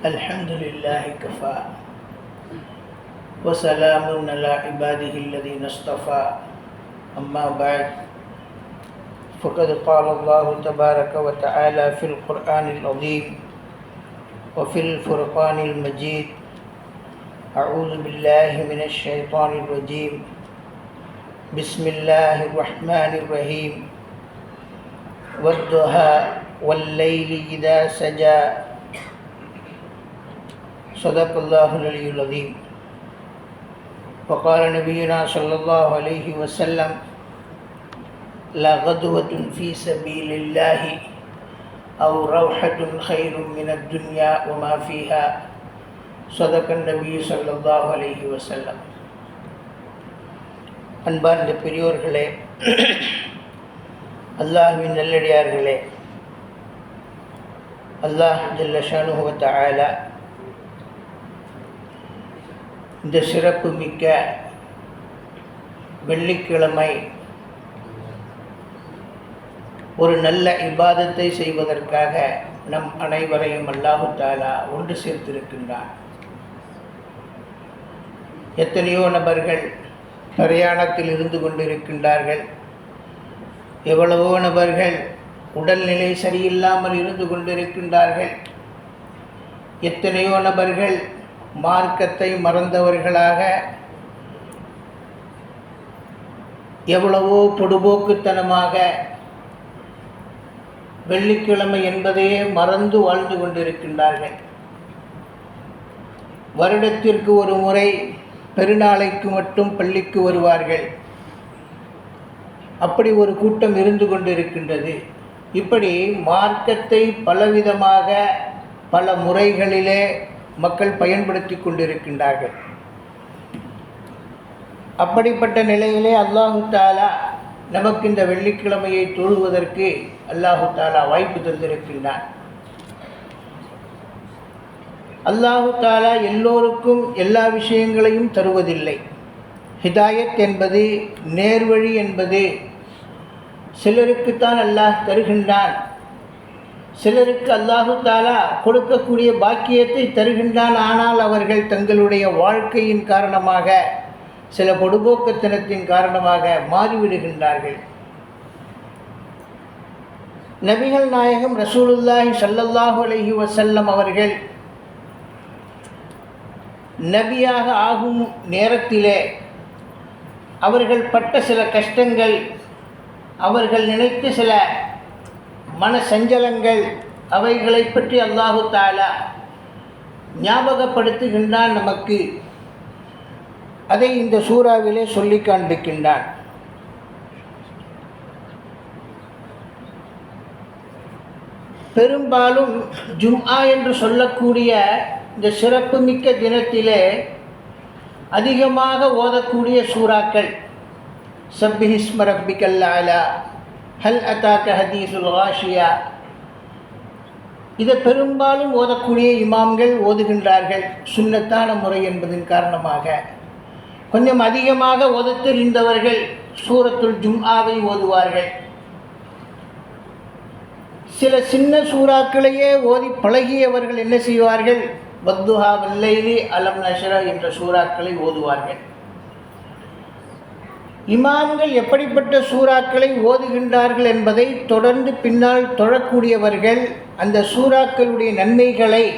الحمد لله كفى. وسلام على عباده الذين اصطفى. أما بعد فقد قال الله تبارك وتعالى في القرآن العظيم وفي الفرقان المجيد أعوذ بالله من الشيطان الرجيم. بسم الله الرحمن الرحيم. والضحى والليل إذا سجى. صدق الله العلي العظيم وقال نبينا صلى الله عليه وسلم لا غدوة في سبيل الله أو روحة خير من الدنيا وما فيها صدق النبي صلى الله عليه وسلم அன்பார்ந்த பெரியோர்களே அல்லாஹுவின் நல்லடியார்களே அல்லாஹ் ஜல்ல ஷானுவத்த ஆலா இந்த சிறப்பு மிக்க வெள்ளிக்கிழமை ஒரு நல்ல இபாதத்தை செய்வதற்காக நம் அனைவரையும் அல்லாஹு தாலா ஒன்று சேர்த்திருக்கின்றான். எத்தனையோ நபர்கள் பிரயாணத்தில் இருந்து கொண்டிருக்கின்றார்கள். எவ்வளவோ நபர்கள் உடல்நிலை சரியில்லாமல் இருந்து கொண்டிருக்கின்றார்கள். எத்தனையோ நபர்கள் மார்க்கத்தை மறந்தவர்களாக எவ்வளவோ பொடுபோக்குத்தனமாக வெள்ளிக்கிழமை என்பதையே மறந்து வாழ்ந்து கொண்டிருக்கின்றார்கள். வருடத்திற்கு ஒரு முறை பெருநாளைக்கு மட்டும் பள்ளிக்கு வருவார்கள். அப்படி ஒரு கூட்டம் இருந்து கொண்டிருக்கின்றது. இப்படி மார்க்கத்தை பலவிதமாக பல முறைகளிலே மக்கள் பயன்படுத்தி கொண்டிருக்கின்றார்கள். அப்படிப்பட்ட நிலையிலே அல்லாஹு தாலா நமக்கு இந்த வெள்ளிக்கிழமையை தொழுவதற்கு அல்லாஹு தாலா வாய்ப்பு தந்திருக்கின்றான். அல்லாஹு தாலா எல்லோருக்கும் எல்லா விஷயங்களையும் தருவதில்லை. ஹிதாயத் என்பது நேர்வழி என்பது சிலருக்குத்தான் அல்லாஹ் தருகின்றான். சிலருக்கு அல்லாஹு தாலா கொடுக்கக்கூடிய பாக்கியத்தை தருகின்றான். ஆனால் அவர்கள் தங்களுடைய வாழ்க்கையின் காரணமாக சில பொடுபோக்கத்தனத்தின் காரணமாக மாறிவிடுகின்றார்கள். நபிகள் நாயகம் ரசூலுல்லாஹி சல்லல்லாஹு அலஹி வசல்லம் அவர்கள் நபியாக ஆகும் நேரத்திலே அவர்கள் பட்ட சில கஷ்டங்கள் அவர்கள் நினைத்த சில மன சஞ்சலங்கள் அவைகளை பற்றி அல்லாஹு தாலா ஞாபகப்படுத்துகின்றான் நமக்கு. அதை இந்த சூறாவிலே சொல்லி காண்பிக்கின்றான். பெரும்பாலும் ஜும்ஆ என்று சொல்லக்கூடிய இந்த சிறப்புமிக்க தினத்திலே அதிகமாக ஓதக்கூடிய சூறாக்கள். சப்பிஹிஸ்மரப்பிகல்லாலா ஆலா. ஹல் அத்தாக்க ஹதீசுல் வாஷியா இதை பெரும்பாலும் ஓதக்கூடிய இமாம்கள் ஓதுகின்றார்கள். சுண்ணத்தான முறை என்பதன் காரணமாக. கொஞ்சம் அதிகமாக ஓத தெரிந்தவர்கள் சூரத்துல் ஜும்ஆவை ஓதுவார்கள். சில சின்ன சூறாக்களையே ஓதி பழகியவர்கள் என்ன செய்வார்கள்? பத்துஹா வல்லைலி அலம் நஷரா என்ற சூறாக்களை ஓதுவார்கள். இமாம்கள் எப்படிப்பட்ட சூறாக்களை ஓதுகின்றார்கள் என்பதை தொடர்ந்து பின்னால் தொழக்கூடியவர்கள் அந்த சூறாக்களுடைய நன்மைகளை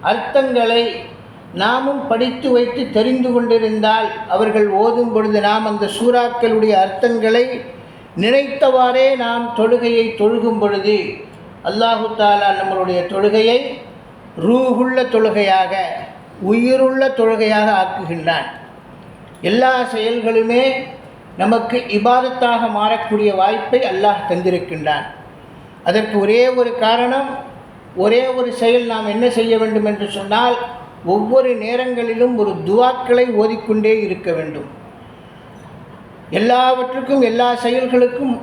அர்த்தங்களை நாமும் படித்து வைத்து தெரிந்து கொண்டிருந்தால் அவர்கள் ஓதும் பொழுது நாம் அந்த சூறாக்களுடைய அர்த்தங்களை நினைத்தவாறே நாம் தொழுகையை தொழுகும் பொழுது அல்லாஹு தாலா நம்மளுடைய தொழுகையை ரூகுள்ள தொழுகையாக உயிருள்ள தொழுகையாக ஆக்குகின்றான். எல்லா செயல்களுமே நமக்கு இபாதத்தாக மாறக்கூடிய வாய்ப்பை அல்லாஹ் தந்திருக்கின்றான். அதற்கு ஒரே ஒரு காரணம் ஒரே ஒரு செயல் நாம் என்ன செய்ய வேண்டும் என்று சொன்னால் ஒவ்வொரு நேரங்களிலும் ஒரு துவாக்களை ஓதிக்கொண்டே இருக்க வேண்டும். எல்லாவற்றுக்கும் எல்லா செயல்களுக்கும்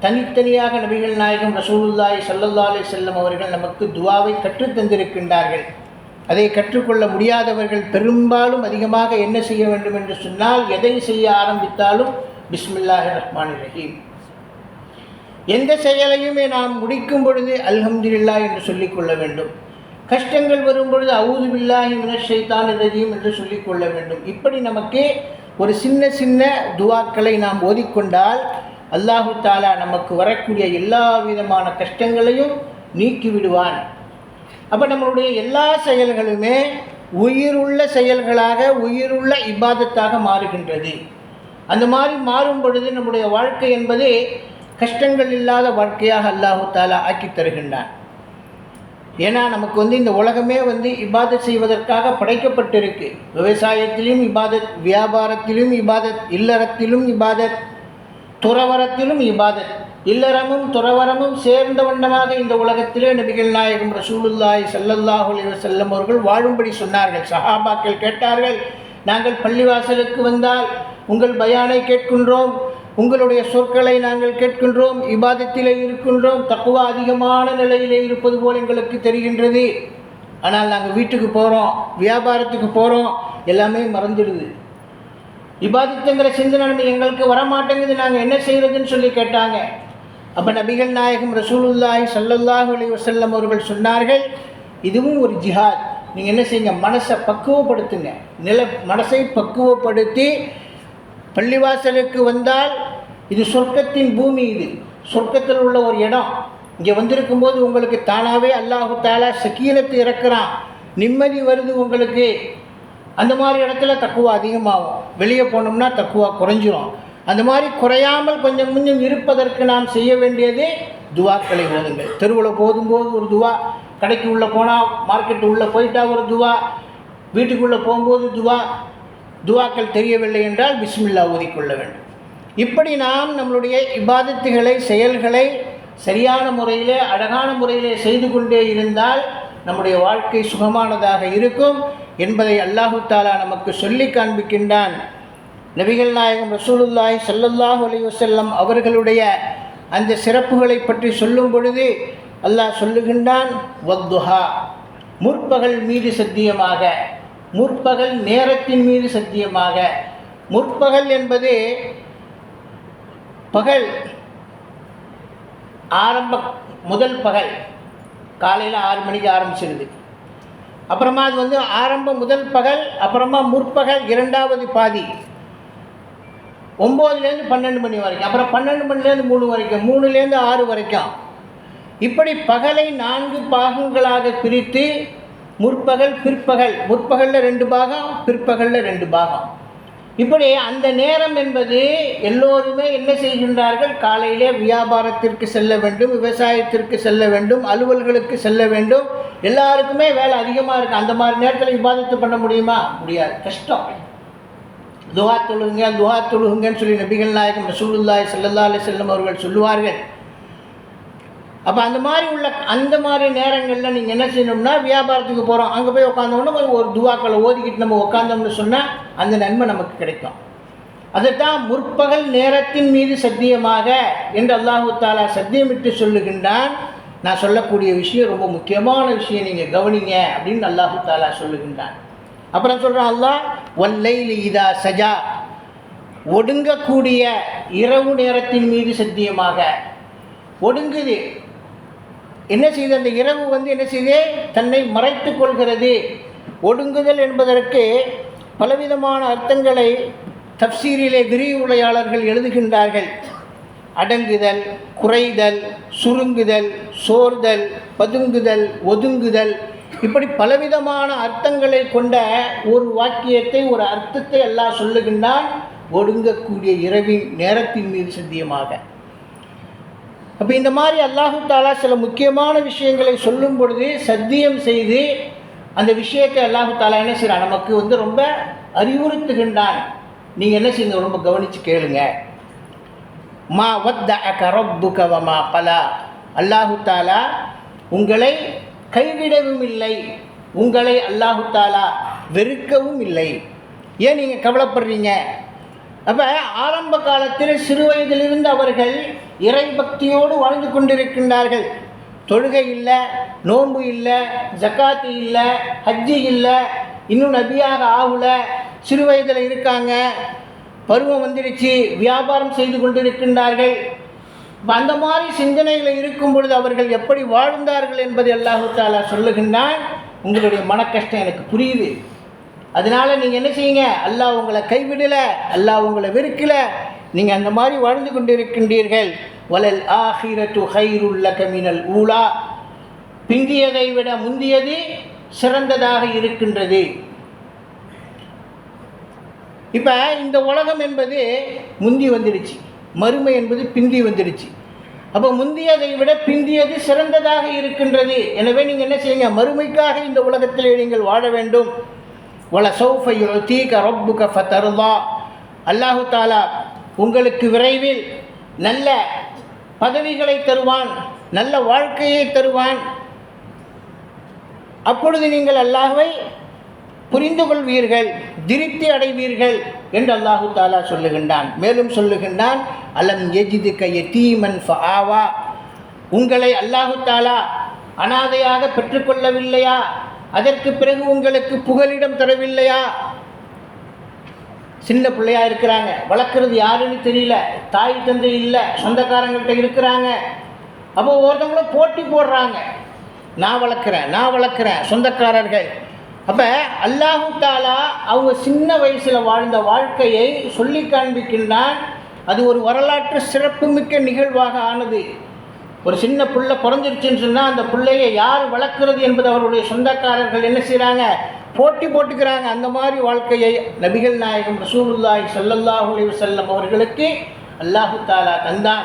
தனித்தனியாக நபிகள் நாயகம் ரசூலுல்லாய் சல்லல்லா அலி செல்லம் அவர்கள் நமக்கு துவாவை கற்றுத் தந்திருக்கின்றார்கள் அதை கற்றுக்கொள்ள முடியாதவர்கள் பெரும்பாலும் அதிகமாக என்ன செய்ய வேண்டும் என்று சொன்னால் எதை செய்ய ஆரம்பித்தாலும் பிஸ்மில்லாஹி ரஹ்மான் ரஹீம். எந்த செயலையுமே நாம் முடிக்கும் பொழுது அல்ஹம்துல்லா என்று சொல்லிக்கொள்ள வேண்டும். கஷ்டங்கள் வரும்பொழுது அவுது பில்லாஹி மினஷைத்தான் ரஜீம் என்று சொல்லிக்கொள்ள வேண்டும். இப்படி நமக்கு ஒரு சின்ன சின்ன துவாக்களை நாம் ஓதிக்கொண்டால் அல்லாஹு தாலா நமக்கு வரக்கூடிய எல்லா விதமான கஷ்டங்களையும் நீக்கிவிடுவான். அப்போ நம்மளுடைய எல்லா செயல்களுமே உயிருள்ள செயல்களாக உயிருள்ள இபாதத்தாக மாறுகின்றது. அந்த மாதிரி மாறும் பொழுது நம்முடைய வாழ்க்கை என்பது கஷ்டங்கள் இல்லாத வாழ்க்கையாக அல்லாஹு தாலா ஆக்கி தருகின்றான். ஏன்னா நமக்கு வந்து இந்த உலகமே வந்து இபாதத் செய்வதற்காக படைக்கப்பட்டிருக்கு. விவசாயத்திலும் இபாதத் வியாபாரத்திலும் இபாதத் இல்லறத்திலும் இபாதத் துறவரத்திலும் இபாதத். இல்லறமும் துறவரமும் சேர்ந்த வண்ணமாக இந்த உலகத்திலே நபிகள் நாயகம் ரசூலுல்லாய் சல்லல்லாஹு செல்லம் அவர்கள் வாழும்படி சொன்னார்கள். சஹாபாக்கள் கேட்டார்கள் நாங்கள் பள்ளிவாசலுக்கு வந்தால் உங்கள் பயானை கேட்கின்றோம் உங்களுடைய சொற்களை நாங்கள் கேட்கின்றோம் இபாதத்திலே இருக்கின்றோம் தக்குவா அதிகமான நிலையிலே இருப்பது போல் எங்களுக்கு தெரிகின்றது. ஆனால் நாங்கள் வீட்டுக்கு போகிறோம் வியாபாரத்துக்கு போகிறோம் எல்லாமே மறந்துடுது. இபாதித்துங்கிற சிந்தனை எங்களுக்கு வரமாட்டேங்குது நாங்கள் என்ன செய்கிறதுன்னு சொல்லி கேட்டாங்க. அப்போ நபிகள் நாயகம் ரசூலுல்லாஹி சல்லல்லாஹு அலி வசல்லம் அவர்கள் சொன்னார்கள் இதுவும் ஒரு ஜிஹாத். நீங்கள் என்ன செய்யுங்க மனசை பக்குவப்படுத்துங்க. நில மனசை பக்குவப்படுத்தி பள்ளிவாசலுக்கு வந்தால் இது சொர்க்கத்தின் பூமி இது. சொர்க்கத்தில் உள்ள ஒரு இடம். இங்கே வந்திருக்கும் போது உங்களுக்கு தானாகவே அல்லாஹு தாலா சக்கீனத்தை இறக்குறான். நிம்மதி வருது உங்களுக்கு. அந்த மாதிரி இடத்துல தக்குவா அதிகமாகும். வெளியே போனோம்னா தக்குவா குறைஞ்சிரும். அந்த மாதிரி குறையாமல் கொஞ்சம் கொஞ்சம் இருப்பதற்கு நாம் செய்ய வேண்டியது துவாக்களை ஓதுங்கள். தெருவில் போதும்போது ஒரு துவா கடைக்கு உள்ளே போனால் மார்க்கெட்டு உள்ளே போயிட்டா ஒரு துவா வீட்டுக்குள்ளே போகும்போது துவா துவாக்கள் தெரியவில்லை என்றால் பிஸ்மில்லா ஓதிக்கொள்ள வேண்டும். இப்படி நாம் நம்மளுடைய இபாதத்துகளை செயல்களை சரியான முறையிலே அழகான முறையிலே செய்து கொண்டே இருந்தால் நம்முடைய வாழ்க்கை சுகமானதாக இருக்கும் என்பதை அல்லாஹு தாலா நமக்கு சொல்லி காண்பிக்கின்றான். நபிகள் நாயகம் ரசூலுல்லாய் சல்லல்லாஹ் அலைவசல்லம் அவர்களுடைய அந்த சிறப்புகளை பற்றி சொல்லும் பொழுது அல்லாஹ் சொல்லுகின்றான் வத்துஹா முற்பகல் மீது சத்தியமாக முற்பகல் நேரத்தின் மீது சத்தியமாக. முற்பகல் என்பது பகல் ஆரம்ப முதல் பகல். காலையில் ஆறு மணிக்கு ஆரம்பிச்சிருது. அப்புறமா அது வந்து ஆரம்ப முதல் பகல் அப்புறமா முற்பகல் இரண்டாவது பாதி. ஒம்போதுலேருந்து பன்னெண்டு மணி வரைக்கும். அப்புறம் பன்னெண்டு மணிலேருந்து மூணு வரைக்கும். மூணுலேருந்து ஆறு வரைக்கும். இப்படி பகலை நான்கு பாகங்களாக பிரித்து முற்பகல் பிற்பகல். முற்பகலில் ரெண்டு பாகம் பிற்பகலில் ரெண்டு பாகம். இப்படி அந்த நேரம் என்பது எல்லோருமே என்ன செய்கின்றார்கள்? காலையிலே வியாபாரத்திற்கு செல்ல வேண்டும் விவசாயத்திற்கு செல்ல வேண்டும் அலுவல்களுக்கு செல்ல வேண்டும். எல்லாருக்குமே வேலை அதிகமாக இருக்குது அந்த மாதிரி நேரத்தில் விவாதத்து பண்ண முடியுமா? முடியாது. கஷ்டம். துஹா தொழுகுங்க துஹா தொழுகுங்கன்னு சொல்லி நபிகள் நாயகம் ரசூலுல்லாய் சல்லல்லா அலி செல்லம் அவர்கள் சொல்லுவார்கள். அப்போ அந்த மாதிரி உள்ள அந்த மாதிரி நேரங்களில் நீங்கள் என்ன செய்யணும்னா வியாபாரத்துக்கு போகிறோம் அங்கே போய் உட்காந்தோம்னா ஒரு துவாக்களை ஓதிக்கிட்டு நம்ம உட்காந்தோம்னு சொன்னால் அந்த நன்மை நமக்கு கிடைக்கும். அதைத்தான் முற்பகல் நேரத்தின் மீது சத்தியமாக என்று அல்லாஹு தாலா சத்தியமிட்டு சொல்லுகின்றான். நான் சொல்லக்கூடிய விஷயம் ரொம்ப முக்கியமான விஷயம். நீங்கள் கவனிங்க அப்படின்னு அல்லாஹு தாலா சொல்லுகின்றான். அப்புறம் சொல்கிறான் அல்லா ஒல்லைலி இதா சஜா ஒடுங்கக்கூடிய இரவு நேரத்தின் மீது சத்தியமாக. ஒடுங்குது. என்ன செய்து? அந்த இரவு வந்து என்ன செய்து? தன்னை மறைத்து கொள்கிறது. ஒடுங்குதல் என்பதற்கு பலவிதமான அர்த்தங்களை தப்சீரிலே விரிவுரையாளர்கள் எழுதுகின்றார்கள். அடங்குதல் குறைதல் சுருங்குதல் சோர்தல் பதுங்குதல் ஒதுங்குதல் இப்படி பலவிதமான அர்த்தங்களை கொண்ட ஒரு வாக்கியத்தை ஒரு அர்த்தத்தை எல்லாம் சொல்லுகின்றான் ஒடுங்கக்கூடிய இரவின் நேரத்தின் மீது சத்தியமாக. அப்போ இந்த மாதிரி அல்லாஹு தாலா சில முக்கியமான விஷயங்களை சொல்லும் பொழுது சத்தியம் செய்து அந்த விஷயத்தை அல்லாஹு தாலா என்ன செய்கிறான் நமக்கு வந்து ரொம்ப அறிவுறுத்துகின்றான். நீங்கள் என்ன செய்யுங்க? ரொம்ப கவனித்து கேளுங்க. மா வத்த கரப்பு கவமா பலா. அல்லாஹு தாலா உங்களை கைவிடவும் இல்லை. உங்களை அல்லாஹு தாலா வெறுக்கவும் இல்லை. ஏன் நீங்கள் கவலைப்படுறீங்க? அப்போ ஆரம்ப காலத்தில் சிறு வயதிலிருந்து அவர்கள் இறை பக்தியோடு வாழ்ந்து கொண்டிருக்கின்றார்கள். தொழுகை இல்லை நோன்பு இல்லை ஜக்காத்து இல்லை ஹஜ்ஜி இல்லை இன்னும் நபியாக ஆகல சிறு வயதில் இருக்காங்க. பருவம் வந்துடுச்சு வியாபாரம் செய்து கொண்டிருக்கின்றார்கள். அந்த மாதிரி சிந்தனையில் இருக்கும் பொழுது அவர்கள் எப்படி வாழ்ந்தார்கள் என்பதை அல்லாஹு தாலா சொல்லுகின்றான். உங்களுடைய மன கஷ்டம் எனக்கு புரியுது. அதனால நீங்கள் என்ன செய்யுங்க? அல்லாஹ் உங்களை கைவிடலை அல்லாஹ் உங்களை வெறுக்கலை. நீங்கள் அந்த மாதிரி வாழ்ந்து கொண்டிருக்கின்றீர்கள். வலல் ஆஹிரத்து ஹைருல்ல கமினல் ஊலா. பிந்தியதை விட முந்தியது சிறந்ததாக இருக்கின்றது. இப்போ இந்த உலகம் என்பது முந்தி வந்துடுச்சு. மறுமை என்பது பிந்தி வந்துடுச்சு. அப்போ முந்தியதை விட பிந்தியது சிறந்ததாக இருக்கின்றது. எனவே நீங்கள் என்ன செய்யுங்க? மறுமைக்காக இந்த உலகத்திலே நீங்கள் வாழ வேண்டும். வள சௌஃபை தீக ரப்புக ஃபதர்லா. அல்லாஹு தாலா உங்களுக்கு விரைவில் நல்ல பதவிகளை தருவான் நல்ல வாழ்க்கையை தருவான். அப்பொழுது நீங்கள் அல்லாஹை புரிந்து கொள்வீர்கள் திருப்தி அடைவீர்கள் என்று அல்லாஹு தாலா சொல்லுகின்றான். மேலும் சொல்லுகின்றான் அலம் எஜிது கைய தீமன் ஆவா உங்களை அல்லாஹு தாலா அனாதையாக பெற்றுக்கொள்ளவில்லையா? அதற்கு பிறகு உங்களுக்கு புகலிடம் தரவில்லையா? சின்ன பிள்ளையா இருக்கிறாங்க. வளர்க்குறது யாருன்னு தெரியல. தாய் தந்தை இல்லை. சொந்தக்காரங்கள்ட்ட இருக்கிறாங்க. அப்போ ஒருத்தவங்களும் போட்டி போடுறாங்க. நான் வளர்க்குறேன் நான் வளர்க்குறேன். சொந்தக்காரர்கள் அப்போ அல்லாஹு தாலா அவங்க சின்ன வயசில் வாழ்ந்த வாழ்க்கையை சொல்லி காண்பிக்கின்றான். அது ஒரு வரலாற்று சிறப்புமிக்க நிகழ்வாக ஆனது. ஒரு சின்ன பிள்ளை பிறந்துருச்சுன்னு சொன்னால் அந்த பிள்ளையை யார் வளர்க்குறது என்பது அவருடைய சொந்தக்காரர்கள் என்ன செய்கிறாங்க போட்டி போட்டுக்கிறாங்க. அந்த மாதிரி வாழ்க்கையை நபிகள் நாயகம் ரசூலுல்லாஹி ஸல்லல்லாஹு அலைஹி அவர்களுக்கு அல்லாஹு தாலா தந்தான்.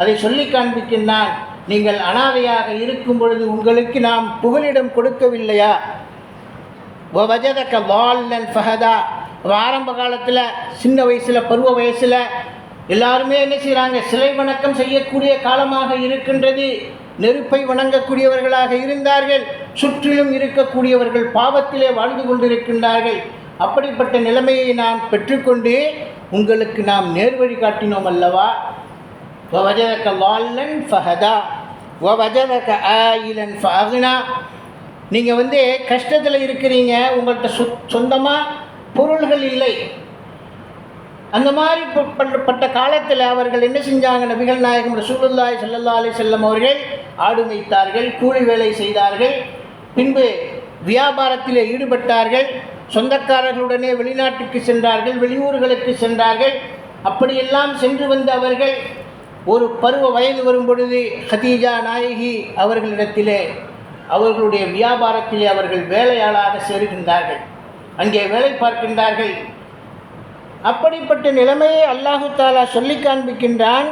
அதை சொல்லி காண்பிக்கின்றான். நீங்கள் அனாதையாக இருக்கும் பொழுது உங்களுக்கு நாம் புகலிடம் கொடுக்கவில்லையா? வஜதக்க வால்லன் ஃபஹதா. ஆரம்ப காலத்தில் சின்ன வயசில் பருவ வயசில் எல்லாருமே என்ன செய்கிறாங்க சிலை வணக்கம் செய்யக்கூடிய காலமாக இருக்கின்றது. நெருப்பை வணங்கக்கூடியவர்களாக இருந்தார்கள். சுற்றிலும் இருக்கக்கூடியவர்கள் பாவத்திலே வாழ்ந்து கொண்டிருக்கின்றார்கள். அப்படிப்பட்ட நிலைமையை நாம் பெற்றுக்கொண்டு உங்களுக்கு நாம் நேர்வழி காட்டினோம் அல்லவா? வஜதக்க வால்லன் ஃபஹதா. வஜதக்க ஆயிலன் ஃபஅக்னா. நீங்கள் வந்து கஷ்டத்தில் இருக்கிறீங்க உங்கள்கிட்ட சொ சொந்தமாக பொருள்கள் இல்லை. அந்த மாதிரி ப- பட்ட- காலத்தில் அவர்கள் என்ன செஞ்சாங்க? நபிகள் நாயகம் ரசூலுல்லாஹி செல்லல்லாலே அலைஹி அவர்கள் ஆடு மேய்த்தார்கள் கூலி வேலை செய்தார்கள் பின்பு வியாபாரத்தில் ஈடுபட்டார்கள் சொந்தக்காரர்களுடனே வெளிநாட்டுக்கு சென்றார்கள் வெளியூர்களுக்கு சென்றார்கள். அப்படியெல்லாம் சென்று வந்த அவர்கள் ஒரு பருவ வயது வரும் பொழுது ஹதீஜா நாயகி அவர்களிடத்திலே அவர்களுடைய வியாபாரத்திலே அவர்கள் வேலையாளாக சேருகின்றார்கள். அங்கே வேலை பார்க்கின்றார்கள். அப்படிப்பட்ட நிலைமையை அல்லாஹு தாலா சொல்லி காண்பிக்கின்றான்.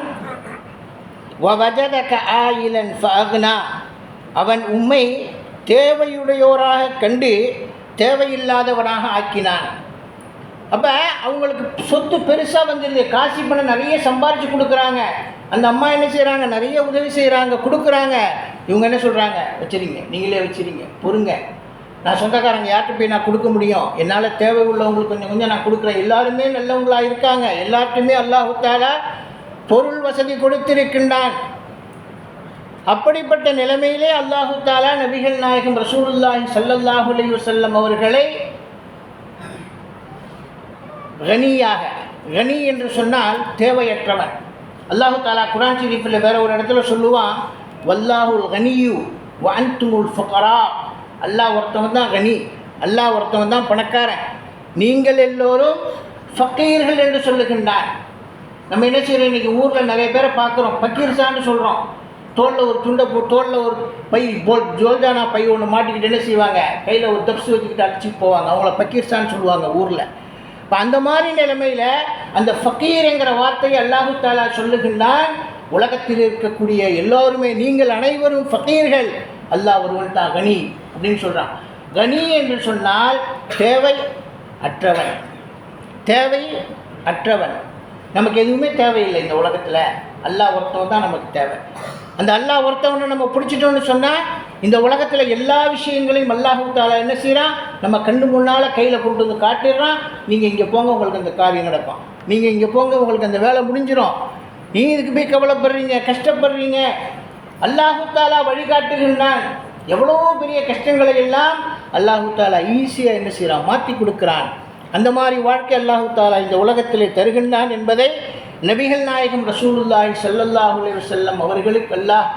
அவன் உண்மை தேவையுடையோராக கண்டு தேவையில்லாதவனாக ஆக்கினான். அப்போ அவங்களுக்கு சொத்து பெருசாக வந்துடுது காசி பணம் நிறைய சம்பாரித்து கொடுக்குறாங்க. அந்த அம்மா என்ன செய்கிறாங்க நிறைய உதவி செய்கிறாங்க கொடுக்குறாங்க. இவங்க என்ன சொல்கிறாங்க வச்சிருங்க நீங்களே வச்சிருங்க பொறுங்க. நான் சொந்தக்காரங்க யார்கிட்ட போய் நான் கொடுக்க முடியும்? என்னால் தேவை உள்ளவங்களுக்கு கொஞ்சம் கொஞ்சம் நான் கொடுக்குறேன். எல்லாருமே நல்லவங்களா இருக்காங்க. எல்லார்ட்டுமே அல்லாஹு பொருள் வசதி கொடுத்திருக்கின்றான். அப்படிப்பட்ட நிலைமையிலே அல்லாஹு தாலா நபிகள் நாயகம் ரசூலுல்லாஹி சல்லல்லாஹு அலி வசல்லம் அவர்களை கனியாக கனி என்று சொன்னால் தேவையற்றவன். அல்லாஹு தாலா குரான் ஷரீஃபில் வேற ஒரு இடத்துல சொல்லுவான் வல்லாஹுல் கனியு வான்துமுல் ஃபக்கரா அல்லாஹ் ஒருத்தவன் தான் கனி அல்லாஹ் ஒருத்தவன் தான் பணக்காரன். நீங்கள் எல்லோரும் ஃபக்கீர்கள் என்று சொல்லுகின்றார். நம்ம என்ன செய்கிறோம் இன்றைக்கி ஊரில் நிறைய பேரை பார்க்குறோம். பக்கீர்சான்னு சொல்கிறோம் தோளில் ஒரு துண்டை போ தோளில் ஒரு பை போல் ஜோல்ஜானா பை ஒன்று மாட்டிக்கிட்டு என்ன செய்வாங்க? கையில் ஒரு தப்ஸ் வச்சுக்கிட்டு அடிச்சுட்டு போவாங்க. அவங்கள பக்கீர்சான்னு சொல்லுவாங்க ஊரில். இப்போ அந்த மாதிரி நிலைமையில் அந்த ஃபக்கீர்ங்கிற வார்த்தையை அல்லாஹு தாலா சொல்லுகின்றான் உலகத்தில் இருக்கக்கூடிய எல்லோருமே நீங்கள் அனைவரும் ஃபக்கீர்கள். அல்லாஹ் ஒருவன் தான் கனி அப்படின்னு சொல்கிறான் கனி என்று சொன்னால் தேவை அற்றவன். தேவை அற்றவன். நமக்கு எதுவுமே தேவையில்லை இந்த உலகத்தில். அல்லாஹ் ஒருத்தவன் தான் நமக்கு தேவை. அந்த அல்லாஹ் ஒருத்தவனை நம்ம பிடிச்சிட்டோம்னு சொன்னால் இந்த உலகத்தில் எல்லா விஷயங்களையும் அல்லாஹூ தாலா என்ன செய்கிறான் நம்ம கண்ணு முன்னால் கையில் கொண்டு வந்து காட்டிடுறான். நீங்கள் இங்கே போங்க உங்களுக்கு அந்த காரியம் நடக்கும். நீங்கள் இங்கே போங்க உங்களுக்கு அந்த வேலை முடிஞ்சிடும் நீ இதுக்கு போய் கவலைப்படுறீங்க கஷ்டப்படுறீங்க. அல்லாஹுத்தாலா வழிகாட்டுகின்றான். எவ்வளோ பெரிய கஷ்டங்களை எல்லாம் அல்லாஹு தாலா ஈஸியாக என்ன செய்கிறான் மாற்றி கொடுக்குறான். அந்த மாதிரி வாழ்க்கை அல்லாஹுத்தாலா இந்த உலகத்திலே தருகின்றான் என்பதை நபிகள் நாயகம் ரசூலுல்லாஹி செல்லல்லாஹுலே செல்லம் அவர்களுக்கு அல்லாஹ்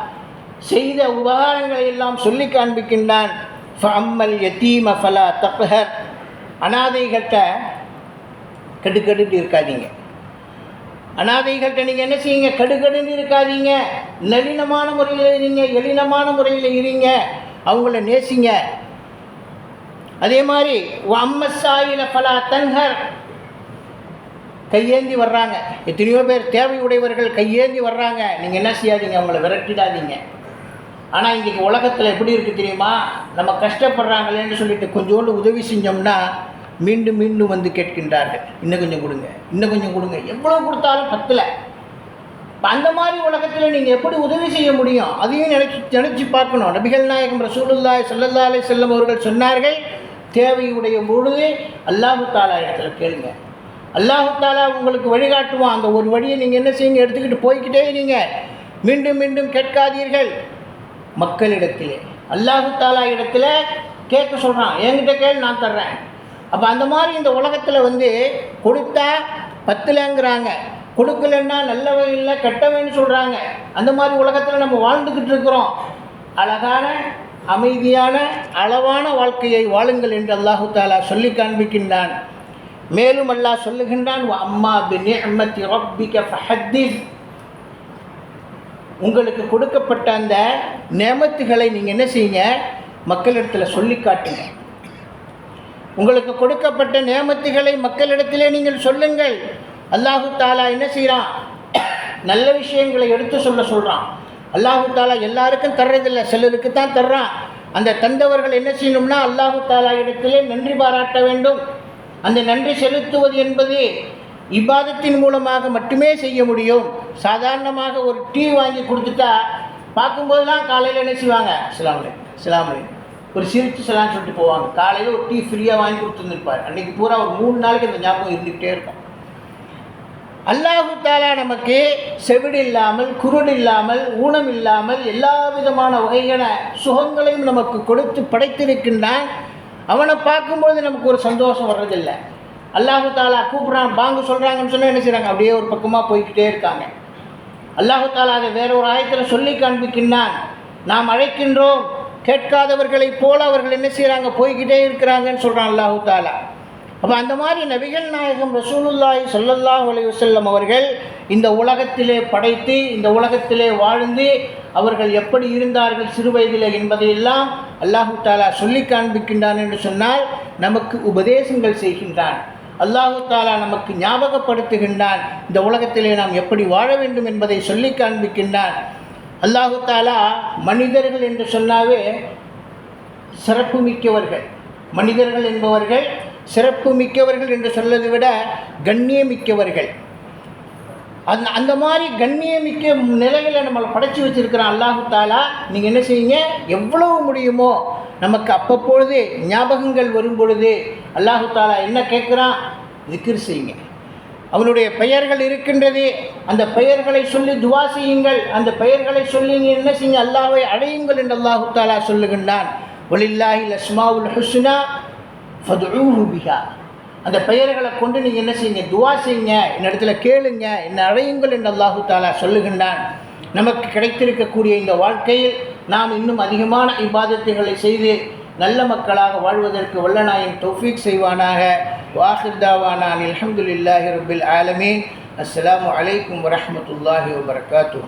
செய்த உபகாரங்களை எல்லாம் சொல்லி காண்பிக்கின்றான். அம்மல் யத்தீம ஃபலா தக்ஹர். கட்ட கடுக்கடுன்னு இருக்காதீங்க. அனாதைகள்கிட்ட நீங்கள் என்ன செய்யுங்க? கடுகடுன்னு இருக்காதீங்க. நளினமான முறையில் இருங்க எளினமான முறையில் இருங்க. அவங்கள நேசிங்க. அதே மாதிரி அம்மசாயில பலா தன்ஹர். கையேந்தி வர்றாங்க. எத்தனையோ பேர் தேவை உடையவர்கள் கையேந்தி வர்றாங்க. நீங்கள் என்ன செய்யாதீங்க? அவங்கள விரட்டிடாதீங்க. ஆனால் இன்றைக்கி உலகத்தில் எப்படி இருக்குது தெரியுமா? நம்ம கஷ்டப்படுறாங்களேன்னு சொல்லிட்டு கொஞ்சோண்டு உதவி செஞ்சோம்னா மீண்டும் மீண்டும் வந்து கேட்கின்றார்கள். இன்னும் கொஞ்சம் கொடுங்க. இன்னும் கொஞ்சம் கொடுங்க. எவ்வளோ கொடுத்தாலும் பத்தில். இப்போ அந்த மாதிரி உலகத்தில் நீங்கள் எப்படி உதவி செய்ய முடியும்? அதையும் நினச்சி நினச்சி பார்க்கணும். நபிகள் நாயகம் ரசூலுல்லாய் சல்லல்லா அலை செல்லம் அவர்கள் சொன்னார்கள் தேவையுடைய பொழுது அல்லாஹு தாலா இடத்துல கேளுங்க. அல்லாஹு தாலா உங்களுக்கு வழிகாட்டுவான். அந்த ஒரு வழியை நீங்கள் என்ன செய்யுங்க? எடுத்துக்கிட்டு போய்க்கிட்டே நீங்கள் மீண்டும் மீண்டும் கேட்காதீர்கள். மக்களிடத்திலே. அல்லாஹு தாலா இடத்துல கேட்க சொல்கிறான் என்கிட்ட கேள் நான் தர்றேன். அப்போ அந்த மாதிரி இந்த உலகத்தில் வந்து கொடுத்தா பத்துலங்கிறாங்க. கொடுக்கலன்னா நல்லவன் இல்லை கெட்டவைன்னு சொல்கிறாங்க அந்த மாதிரி உலகத்தில் நம்ம வாழ்ந்துக்கிட்டு இருக்கிறோம். அழகான அமைதியான அளவான வாழ்க்கையை வாழுங்கள் என்று அல்லாஹு தாலா சொல்லி காண்பிக்கின்றான். மேலும் அல்லாஹ் சொல்லுகின்றான் அம்மா பிநிஅமத்தி ரப்பிக ஃபஹத்திஸ். உங்களுக்கு கொடுக்கப்பட்ட அந்த நேமத்துகளை நீங்கள் என்ன செய்யுங்க? மக்களிடத்தில் சொல்லி காட்டுங்க. உங்களுக்கு கொடுக்கப்பட்ட நியமத்துகளை மக்களிடத்திலே நீங்கள் சொல்லுங்கள். அல்லாஹு தாலா என்ன செய்கிறான் நல்ல விஷயங்களை எடுத்து சொல்ல சொல்கிறான் அல்லாஹு தாலா எல்லாருக்கும் தர்றதில்லை சிலருக்கு தான் தர்றான். அந்த தந்தவர்கள் என்ன செய்யணும்னா அல்லாஹு தாலா இடத்திலே நன்றி பாராட்ட வேண்டும். அந்த நன்றி செலுத்துவது என்பது இபாதத்தின் மூலமாக மட்டுமே செய்ய முடியும். சாதாரணமாக ஒரு டீ வாங்கி கொடுத்துட்டா பார்க்கும்போதெல்லாம் காலையில் என்ன செய்வாங்க? சிலாமலை சிலாமலை ஒரு சிரித்து சலான்னு சொல்லிட்டு போவாங்க. காலையில் ஒரு டீ ஃப்ரீயாக வாங்கி கொடுத்துருந்துருப்பார் அன்றைக்கி பூரா ஒரு மூணு நாளைக்கு அந்த ஞாபகம் இருந்துக்கிட்டே இருக்கும். அல்லாஹு தாலா நமக்கு செவிடு இல்லாமல் குருடு இல்லாமல் ஊனம் இல்லாமல் எல்லா விதமான வகையான சுகங்களையும் நமக்கு கொடுத்து படைத்திருக்கின்றான். அவனை பார்க்கும்பொழுது நமக்கு ஒரு சந்தோஷம் வர்றதில்லை. அல்லாஹு தாலா கூப்பிட்றான் பாங்கு சொல்கிறாங்கன்னு சொன்னால் என்ன செய்கிறாங்க அப்படியே ஒரு பக்கமாக போய்கிட்டே இருக்காங்க. அல்லாஹு தாலா அதை வேற ஒரு ஆயத்தில் சொல்லி காண்பிக்கின்றான். நாம் அழைக்கின்றோம் கேட்காதவர்களைப் போல அவர்கள் என்ன செய்கிறாங்க போய்கிட்டே இருக்கிறாங்கன்னு சொல்கிறான் அல்லாஹு தாலா அப்போ அந்த மாதிரி நபிகள் நாயகம் ரசூலுல்லாய் சொல்லல்லா அலைஹி அவர்கள் இந்த உலகத்திலே படைத்து இந்த உலகத்திலே வாழ்ந்து அவர்கள் எப்படி இருந்தார்கள் சிறு வயதிலே என்பதையெல்லாம் அல்லாஹு தாலா சொல்லி காண்பிக்கின்றான் என்று சொன்னால் நமக்கு உபதேசங்கள் செய்கின்றான். அல்லாஹு தாலா நமக்கு ஞாபகப்படுத்துகின்றான். இந்த உலகத்திலே நாம் எப்படி வாழ வேண்டும் என்பதை சொல்லி காண்பிக்கின்றான். அல்லாஹு தாலா மனிதர்கள் என்று சொன்னாவே சிறப்பு மிக்கவர்கள் மனிதர்கள் என்பவர்கள் சிறப்பு மிக்கவர்கள் என்று சொல்வதை விட கண்ணியமிக்கவர்கள். அந்த அந்த மாதிரி கண்ணியமிக்க நிலையில் நம்மளை படைச்சி வச்சுருக்கிறோம் அல்லாஹு தாலா நீங்கள் என்ன செய்யுங்க? எவ்வளவு முடியுமோ நமக்கு அப்பப்பொழுது ஞாபகங்கள் வரும் பொழுது அல்லாஹு தாலா என்ன கேட்குறான்? விக்கிர் செய்யுங்க. அவனுடைய பெயர்கள் இருக்கின்றது. அந்த பெயர்களை சொல்லி துவா செய்யுங்கள். அந்த பெயர்களை சொல்லி நீங்கள் என்ன செய்யுங்க அல்லாவை அடையுங்கள் என்று அல்லாஹு தாலா சொல்லுகின்றான். ஒலில்லாஹி லஸ்மாவுல் ஹுஸ்னா ஃபதுஊஹு பிஹா அந்த பெயர்களை கொண்டு நீங்கள் என்ன செய்யுங்க துவா செய்யுங்க. இடத்துல கேளுங்க என்னை அடையுங்கள் என்று அல்லாஹு தாலா சொல்லுகின்றான். நமக்கு கிடைத்திருக்கக்கூடிய இந்த வாழ்க்கையில் நாம் இன்னும் அதிகமான இபாதத்துகளை செய்து நல்ல மக்களாக வாழ்வதற்கு வல்லநாயின் தௌஃபீக் செய்வானாக. வாஹிர்தாவானான் அலமதுல்லாஹி ரபில் ஆலமீன். அஸ்லாம் அலைக்கும் வரமத்துல்லாஹி வபரகாத்துஹு.